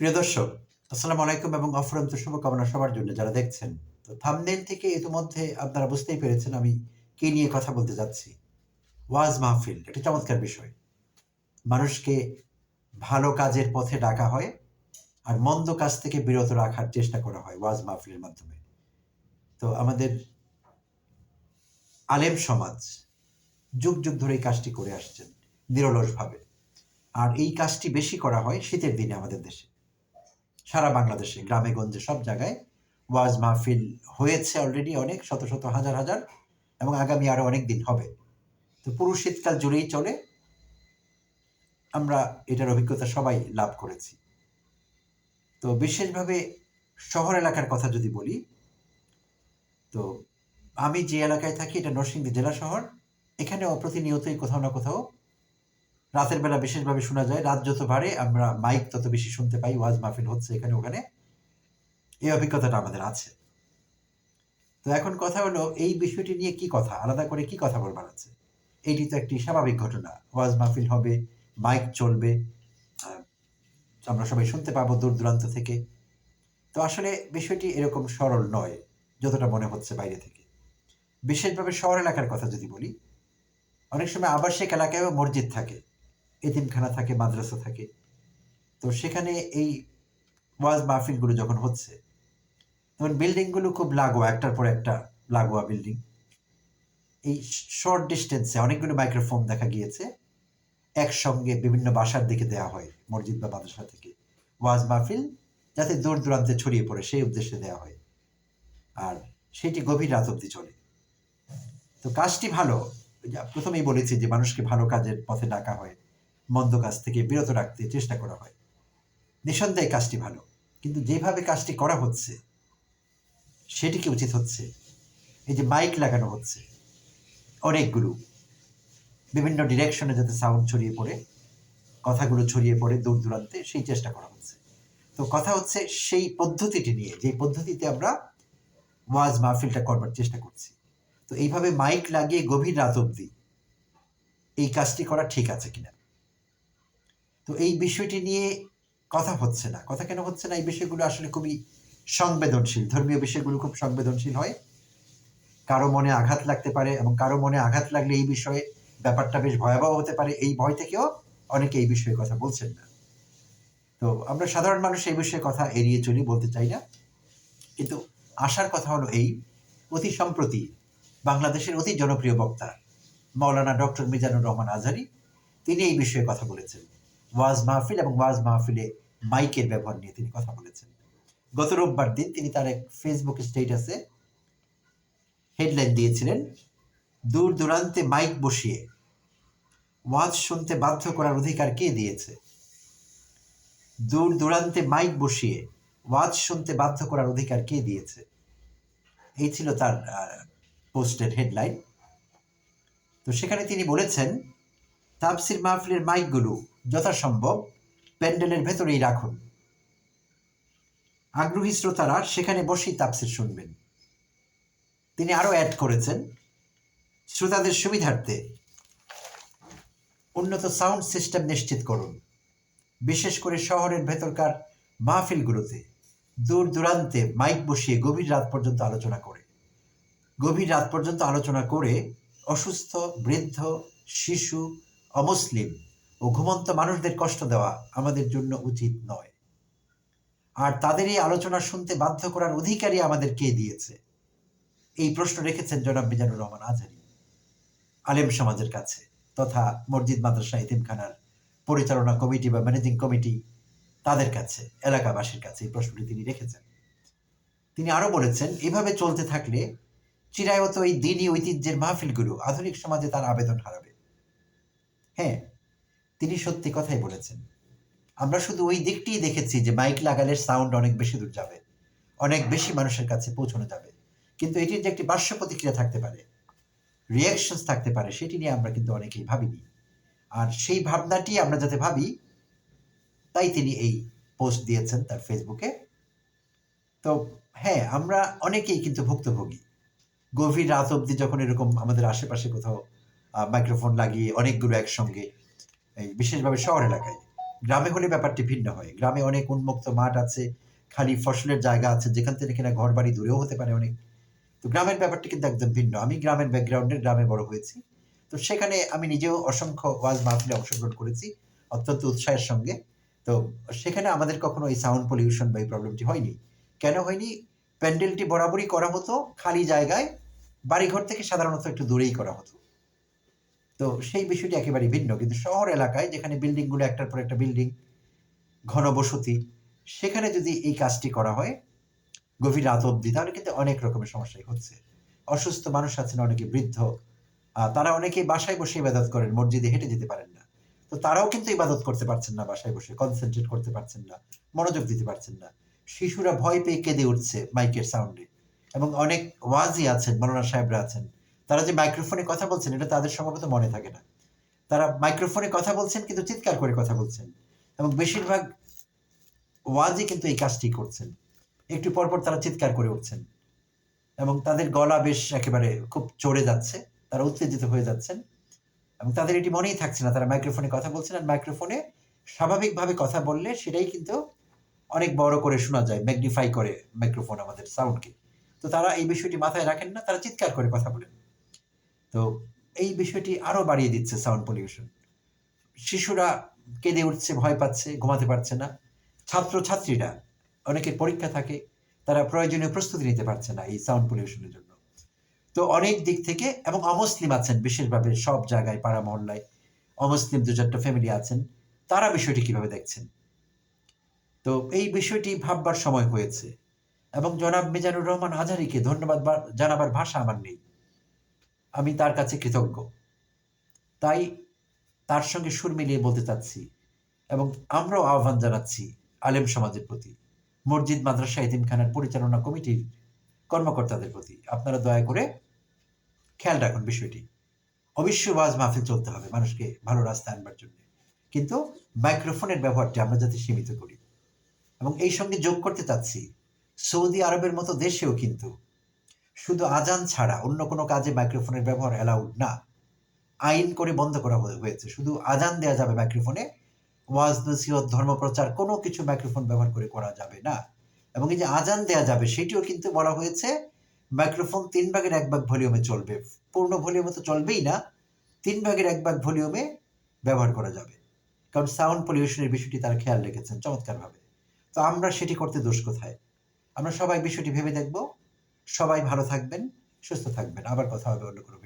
প্রিয় দর্শক, আসসালামু আলাইকুম এবং অফরন্ত শুভকামনা সবার জন্য যারা দেখছেন। তো থামনেল থেকে ইতিমধ্যে আপনারা বুঝতেই পেরেছেন আমি কি নিয়ে কথা বলতে যাচ্ছি। ওয়াজ মাহফিল একটি চমৎকার বিষয়। মানুষকে ভালো কাজের পথে ডাকা হয় আর মন্দ কাজ থেকে বিরত রাখার চেষ্টা করা হয় ওয়াজ মাহফিলের মাধ্যমে। তো আমাদের আলেম সমাজ যুগ যুগ ধরে এই কাজটি করে আসছেন, নিরলসভাবে। আর এই কাজটি বেশি করা হয় শীতের দিনে আমাদের দেশে। সারা বাংলাদেশে, গ্রামে, গঞ্জে, সব জায়গায় ওয়াজ মাহফিল হয়েছে অলরেডি অনেক, শত শত, হাজার হাজার এবং আগামী আরও অনেক দিন হবে। তো পুরো শীতকাল জুড়েই চলে। আমরা এটার অভিজ্ঞতা সবাই লাভ করেছি। তো বিশেষভাবে শহর এলাকার কথা যদি বলি, তো আমি যে এলাকায় থাকি, এটা নরসিংদী জেলা শহর। এখানেও প্রতিনিয়তই কোথাও না কোথাও রাতের বেলা বিশেষভাবে শোনা যায়, রাত যত বাড়ে, আমরা মাইক তত বেশি শুনতে পাই, ওয়াজ মাহফিল হচ্ছে এখানে, ওখানে। এই অভিজ্ঞতাটা আমাদের আছে। তো এখন কথা হলো, এই বিষয়টি নিয়ে কি কথা? আলাদা করে কি কথা বলবার আছে? এইটি তো একটি স্বাভাবিক ঘটনা। ওয়াজ মাহফিল হবে মাইক চলবে আমরা সবাই শুনতে পাবো দূর দূরান্ত থেকে। তো আসলে বিষয়টি এরকম সরল নয়, যতটা মনে হচ্ছে বাইরে থেকে। বিশেষভাবে শহর এলাকার কথা যদি বলি, অনেক সময় আবাসিক এলাকায়ও মসজিদ থাকে। এতিমখানা থাকে, মাদ্রাসা থাকে। তো সেখানে এই ওয়াজ মাহফিলগুলো যখন হচ্ছে, তখন বিল্ডিংগুলো খুব লাগোয়া, একটার পর একটা লাগোয়া বিল্ডিং। এই শর্ট ডিস্টেন্সে অনেকগুলো মাইক্রোফোন দেখা গিয়েছে, একসঙ্গে বিভিন্ন বাসার দিকে দেওয়া হয়, মসজিদ বা মাদ্রাসা থেকে। ওয়াজ মাহফিল যাতে দূর দূরান্তে ছড়িয়ে পড়ে, সেই উদ্দেশ্যে দেওয়া হয়। আর সেটি গভীর রাত অব্দি চলে। তো কাজটি ভালো। প্রথমেই বলেছি যে মানুষকে ভালো কাজের পথে ডাকা হয়। মন্দ কাজ থেকে বিরত রাখতে চেষ্টা করা হয়। নিঃসন্দেহে কাজটি ভালো, কিন্তু যেভাবে কাজটি করা হচ্ছে সেটি কি উচিত হচ্ছে। এই যে মাইক লাগানো হচ্ছে অনেকগুলো বিভিন্ন ডিরেকশনে যাতে সাউন্ড ছড়িয়ে পড়ে, কথাগুলো ছড়িয়ে পড়ে দূর দূরান্তে, সেই চেষ্টা করা হচ্ছে। তো কথা হচ্ছে সেই পদ্ধতিটি নিয়ে, যে পদ্ধতিতে আমরা ওয়াজ মাহফিলটা করবার চেষ্টা করছি। তো এইভাবে মাইক লাগিয়ে গভীর রাত অবধি এই কাজটি করা ঠিক আছে কিনা? তো এই বিষয়টি নিয়ে কথা হচ্ছে না। কথা কেন হচ্ছে না? এই বিষয়গুলো আসলে খুবই সংবেদনশীল। ধর্মীয় বিষয়গুলো খুব সংবেদনশীল হয়। কারও মনে আঘাত লাগতে পারে এবং কারও মনে আঘাত লাগলে এই বিষয়ে ব্যাপারটা বেশ ভয়াবহ হতে পারে। এই ভয় থেকেও অনেকে এই বিষয়ে কথা বলছেন না। তো আমরা সাধারণ মানুষ এই বিষয়ে কথা এড়িয়ে চলি বলতে চাই না। কিন্তু আসার কথা হলো এই, অতি সম্প্রতি বাংলাদেশের অতি জনপ্রিয় বক্তা মৌলানা ডক্টর মিজানুর রহমান আজহারি, তিনি এই বিষয়ে কথা বলেছেন। ওয়াজ মাহফিল এবং ওয়াজ মাহফিলে মাইকের ব্যবহার নিয়ে তিনি কথা বলেছেন। গত রোববার দিন তিনি তার এক ফেসবুক স্টেটাসে হেডলাইন দিয়েছিলেন, দূর দূরান্তে মাইক বসিয়ে ওয়াজ শুনতে বাধ্য করার অধিকার কে দিয়েছে? দূর দূরান্তে মাইক বসিয়ে ওয়াজ শুনতে বাধ্য করার অধিকার কে দিয়েছে? এই ছিল তার পোস্টের হেডলাইন তো সেখানে তিনি বলেছেন, তাফসির মাহফিলের মাইকগুলো যথাসম্ভব প্যান্ডেলের ভেতরেই রাখুন। আগ্রহী শ্রোতারা সেখানে বসেই তাফসির শুনবেন। তিনি আরও অ্যাড করেছেন, শ্রোতাদের সুবিধার্থে উন্নত সাউন্ড সিস্টেম নিশ্চিত করুন, বিশেষ করে শহরের ভেতরকার মাহফিলগুলোতে। দূর দূরান্তে মাইক বসিয়ে গভীর রাত পর্যন্ত আলোচনা করে। গভীর রাত পর্যন্ত আলোচনা করে অসুস্থ, বৃদ্ধ, শিশু, অমুসলিম ও ঘুমন্ত মানুষদের কষ্ট দেওয়া আমাদের জন্য উচিত নয়। আর তাদের এই আলোচনা শুনতে বাধ্য করার অধিকারই আমাদের কে দিয়েছে? এই প্রশ্ন রেখেছেন জনাব মিজানুর রহমান আজহারি আলেম সমাজের কাছে তথা মসজিদ মাদ্রাসা ইতিমখানার পরিচালনা কমিটি বা ম্যানেজিং কমিটি তাদের কাছে, এলাকাবাসীর কাছে এই প্রশ্নটি তিনি রেখেছেন। তিনি আরও বলেছেন, এভাবে চলতে থাকলে চিরায়ত এই দিনই ঐতিহ্যের মাহফিলগুলো আধুনিক সমাজে তার আবেদন হারাবে। হ্যাঁ তিনি সত্যি কথাই বলেছেন। আমরা শুধু ওই দিকটিই দেখেছি যে মাইক লাগালে সাউন্ড অনেক বেশি দূর যাবে, অনেক বেশি মানুষের কাছে পৌঁছানো যাবে। কিন্তু এটির যে একটি বার্ষ প্রতিক্রিয়া থাকতে পারে রিয়াকশনস থাকতে পারে, সেটি নিয়ে আমরা কিন্তু অনেকেই ভাবিনি। আর সেই ভাবনাটি আমরা যাতে ভাবি, তাই তিনি এই পোস্ট দিয়েছেন তার ফেসবুকে তো হ্যাঁ আমরা অনেকেই কিন্তু ভুক্তভোগী। গভীর রাত অবধি যখন এরকম আমাদের আশেপাশে কোথাও মাইক্রোফোন লাগিয়ে অনেকগুলো একসঙ্গে এই বিশেষভাবে শহর এলাকায়। গ্রামে হলে ব্যাপারটি ভিন্ন হয়। গ্রামে অনেক উন্মুক্ত মাঠ আছে, খালি ফসলের জায়গা আছে, যেখান থেকে কিনা ঘর বাড়ি দূরেও হতে পারে অনেক। তো গ্রামের ব্যাপারটি কিন্তু একদম ভিন্ন। আমি গ্রামের ব্যাকগ্রাউন্ডে গ্রামে বড় হয়েছি। তো সেখানে আমি নিজেও অসংখ্য ওয়াজ মাহফিলে অংশগ্রহণ করেছি, অত্যন্ত উৎসাহের সঙ্গে। তো সেখানে আমাদের কখনো এই সাউন্ড পলিউশন বা এই প্রবলেমটি হয়নি। কেন হয়নি? প্যান্ডেলটি বরাবরই করা হতো, খালি জায়গায়, বাড়িঘর থেকে সাধারণত একটু দূরেই করা হতো। তো সেই বিষয়টি একেবারে ভিন্ন। কিন্তু শহর এলাকায় যেখানে বিল্ডিংগুলো একটার পর একটা বিল্ডিং ঘনবসতি সেখানে যদি এই কাজটি করা হয়, গভীর রাত অবধি, তাহলে কিন্তু অনেক রকমের সমস্যাই হচ্ছে। অসুস্থ মানুষ আছেন, অনেকে বৃদ্ধ তারা অনেকেই বাসায় বসে ইবাদত করেন, মসজিদে হেঁটে যেতে পারেন না। তো তারাও কিন্তু ইবাদত করতে পারছেন না বাসায় বসে কনসেন্ট্রেট করতে পারছেন না, মনোযোগ দিতে পারছেন না। শিশুরা ভয় পেয়ে কেঁদে উঠছে মাইকের সাউন্ডে এবং অনেক ওয়াজি আছেন, মৌলানা সাহেবরা আছেন তারা যে মাইক্রোফোনে কথা বলছেন, এটা তাদের সম্ভবত মনে থাকে না। তারা মাইক্রোফোনে কথা বলছেন, কিন্তু চিৎকার করে কথা বলছেন। এবং বেশিরভাগ ওয়াজি কিন্তু এই কাজটি করছেন। একটু পরপর তারা চিৎকার করে উঠছেন। এবং তাদের গলা বেশ একেবারে খুব চড়ে যাচ্ছে, তারা উত্তেজিত হয়ে যাচ্ছেন। এবং তাদের এটি মনেই থাকছে না, তারা মাইক্রোফোনে কথা বলছেন। আর মাইক্রোফোনে স্বাভাবিকভাবে কথা বললে সেটাই কিন্তু অনেক বড় করে শোনা যায় ম্যাগনিফাই করে মাইক্রোফোন আমাদের সাউন্ডকে তো তারা এই বিষয়টি মাথায় রাখেন না, তারা চিৎকার করে কথা বলেন। তো এই বিষয়টি আরও বাড়িয়ে দিচ্ছে সাউন্ড পলিউশন শিশুরা কেঁদে উঠছে, ভয় পাচ্ছে, ঘুমাতে পারছে না। ছাত্র ছাত্রীরা অনেকের পরীক্ষা থাকে, তারা প্রয়োজনীয় প্রস্তুতি নিতে পারছে না এই সাউন্ড পলিউশনের জন্য। তো অনেক দিক থেকে, এবং অমুসলিম আছেন বিশেষভাবে সব জায়গায়, পাড়া মহল্লায়, অমুসলিম দু চারটা ফ্যামিলি আছেন, তারা বিষয়টি কীভাবে দেখছেন? তো এই বিষয়টি ভাববার সময় হয়েছে। এবং জনাব মিজানুর রহমান আজহারিকে ধন্যবাদ জানাবার ভাষা আমার নেই। আমি তার কাছে কৃতজ্ঞ। তাই তার সঙ্গে সুর মিলিয়ে বলতে চাচ্ছি এবং আমরাও আহ্বান জানাচ্ছি আলেম সমাজের প্রতি, মসজিদ, মাদ্রাসা, এতিমখানার পরিচালনা কমিটির কর্মকর্তাদের প্রতি। আপনারা দয়া করে খেয়াল রাখুন বিষয়টি। অবশ্যই ওয়াজ মাহফিল চলতে হবে মানুষকে ভালো রাস্তায় আনবার জন্য। কিন্তু মাইক্রোফোনের ব্যবহারটি আমরা যাতে সীমিত করি। এবং এই সঙ্গে যোগ করতে চাচ্ছি, সৌদি আরবের মতো দেশেও কিন্তু শুধু আজান ছাড়া অন্য কোনো কাজে মাইক্রোফোনের ব্যবহার অ্যালাউড না। আইন করে বন্ধ করা হয়েছে। শুধু আজান দেওয়া যাবে মাইক্রোফোনে ওয়াজ, নসিহত ধর্মপ্রচার কোনো কিছু মাইক্রোফোন ব্যবহার করে করা যাবে না। এবং এই যে আজান দেওয়া যাবে, সেটিও কিন্তু বলা হয়েছে মাইক্রোফোন তিন ভাগের এক ভাগ ভলিউমে চলবে। পূর্ণ ভলিউমে তো চলবেই না। তিন ভাগের এক ভাগ ভলিউমে ব্যবহার করা যাবে। কারণ সাউন্ড পলিউশনের বিষয়টি তারা খেয়াল রেখেছেন চমৎকারভাবে। তো আমরা সেটি করতে দোষ কোথায়? আমরা সবাই বিষয়টি ভেবে দেখব। সবাই ভালো থাকবেন সুস্থ থাকবেন। আবার কথা হবে অন্য কোনো